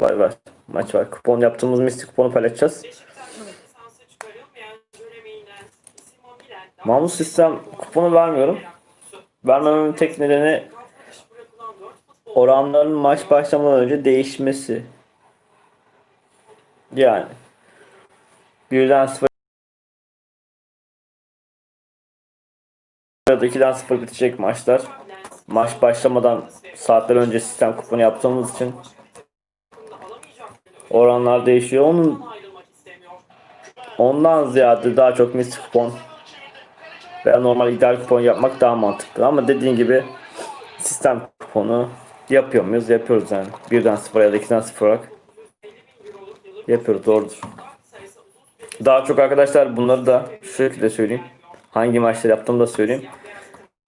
Var var. Maç var. Kupon yaptığımız mistik kuponu paylaşacağız. Mahmut sistem kuponu vermiyorum. Vermememin tek nedeni oranların maç başlamadan önce değişmesi. Yani birden sıfır da 2'den 0 bitecek maçlar. Maç başlamadan saatler önce sistem kuponu yaptığımız için oranlar değişiyor. Onun ondan ziyade daha çok mistik kupon veya normal ideal kupon yapmak daha mantıklı. Ama dediğin gibi sistem kuponu yapıyor muyuz? Yapıyoruz yani. Birden 0 ya da 2'den 0 olarak yapıyoruz. Doğrudur. Daha çok arkadaşlar bunları da şu şekilde söyleyeyim. Hangi maçları yaptığımı da söyleyeyim.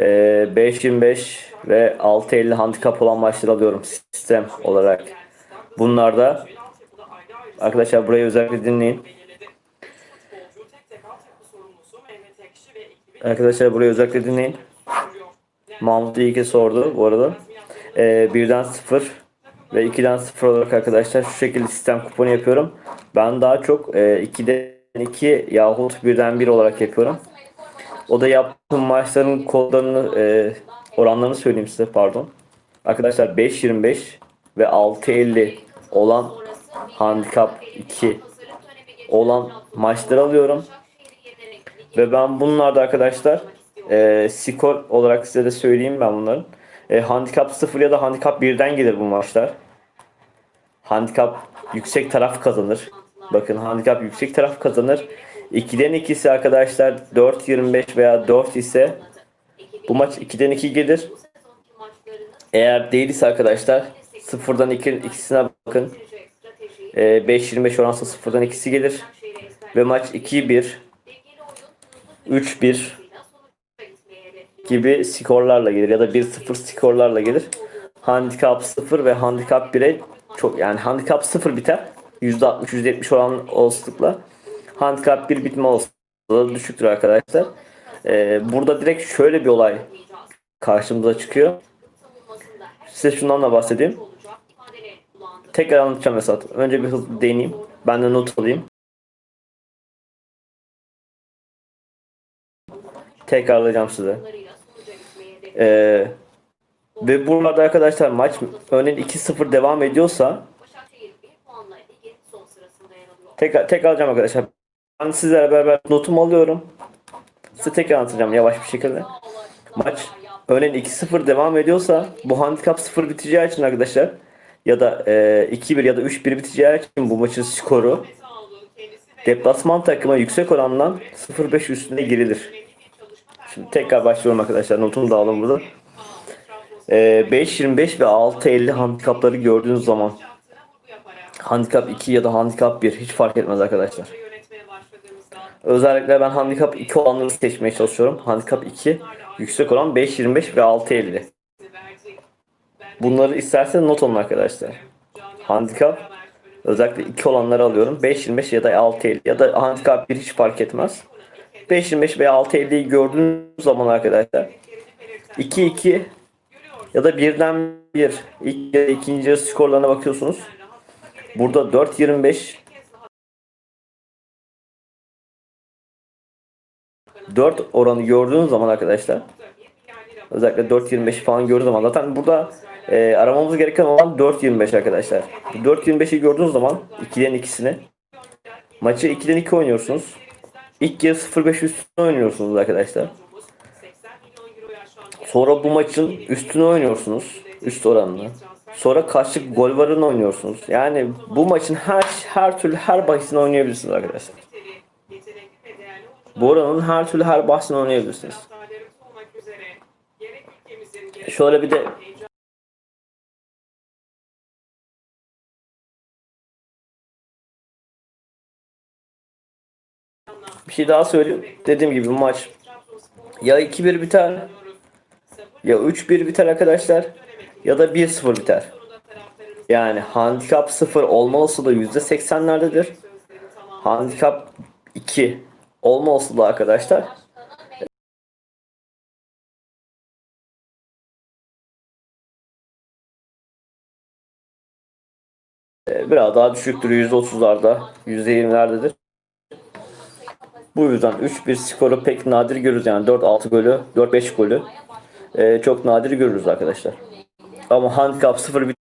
Ee, 5.25 ve 6.50 handikap olan maçları alıyorum sistem olarak. Bunlarda arkadaşlar burayı özellikle dinleyin. Arkadaşlar burayı özellikle dinleyin. Mahmut ki sordu bu arada. Ee, 1'den 0 ve 2'den 0 olarak arkadaşlar şu şekilde sistem kuponu yapıyorum. Ben daha çok e, 2'den 2 yahut 1'den 1 olarak yapıyorum. O da yaptığım maçların kodlarını e, oranlarını söyleyeyim size pardon. Arkadaşlar 5.25 ve 6.50 olan handikap 2 olan maçları alıyorum. Ve ben bunlarda arkadaşlar e, skor olarak size de söyleyeyim ben bunların. E, handikap 0 ya da handikap 1'den gelir bu maçlar. Handikap yüksek taraf kazanır. Bakın handikap yüksek taraf kazanır. 2'den 2'si arkadaşlar 4.25 veya 4 ise bu maç 2'den 2 gelir. Eğer değilse arkadaşlar 0'dan 2 ikisine bakın. E, 5.25 oransa 0'dan 2'si gelir. Ve maç 2-1 3-1 gibi skorlarla gelir ya da 1-0 skorlarla gelir. Handikap 0 ve handikap 1'e çok yani handikap 0 biter. %60 %70 oran olasılıkla. Handikap 1 bitme olasılığı düşüktür arkadaşlar. Ee, burada direkt şöyle bir olay karşımıza çıkıyor. Size şundan da bahsedeyim. Tekrar anlatacağım Esat. Önce bir hızlı değineyim. Ben de not alayım. Tekrarlayacağım size. Ee, ve burada arkadaşlar maç örneğin 2-0 devam ediyorsa tekrar tekrar alacağım arkadaşlar. Ben sizlerle beraber notumu alıyorum. Size tekrar anlatacağım yavaş bir şekilde. Maç örneğin 2-0 devam ediyorsa bu handikap 0 biteceği için arkadaşlar ya da e, 2-1 ya da 3-1 biteceği için bu maçın skoru deplasman takıma yüksek orandan 0-5 üstünde girilir. Şimdi tekrar başlıyorum arkadaşlar. Notumu da alın burada. Ee, 5.25 ve 6.50 handikapları gördüğünüz zaman handikap 2 ya da handikap 1 hiç fark etmez arkadaşlar. Özellikle ben handikap 2 olanları seçmeye çalışıyorum. Handikap 2 yüksek olan 5.25 ve 6.50. Bunları isterseniz not alın arkadaşlar. Handikap özellikle 2 olanları alıyorum. 5.25 ya da 6.50 ya da handikap 1 hiç fark etmez. 5.25 veya 6.50'yi gördüğünüz zaman arkadaşlar 2-2 ya da birden bir ilk ya da ikinci skorlarına bakıyorsunuz. Burada 4.25 4 oranı gördüğünüz zaman arkadaşlar özellikle 4.25 falan gördüğünüz zaman zaten burada e, aramamız gereken olan 4.25 arkadaşlar. 4.25'i gördüğünüz zaman 2'den ikisini maçı 2'den 2 oynuyorsunuz. İlk yarı 0-5 üstüne oynuyorsunuz arkadaşlar. Sonra bu maçın üstüne oynuyorsunuz. Üst oranını. Sonra karşı gol varını oynuyorsunuz. Yani bu maçın her her türlü her bahisini oynayabilirsiniz arkadaşlar. Bu oranın her türlü her bahisini oynayabilirsiniz. Şöyle bir de bir şey daha söyleyeyim. Dediğim gibi maç ya 2-1 biter ya 3-1 biter arkadaşlar ya da 1-0 biter. Yani handikap 0 olma olasılığı %80'lerdedir. Handikap 2 olma olasılığı arkadaşlar biraz daha düşüktür. %30'larda, %20'lerdedir. Bu yüzden 3-1 skoru pek nadir görürüz. Yani 4-6 golü, 4-5 golü e, çok nadir görürüz arkadaşlar. Ama handicap 0 bit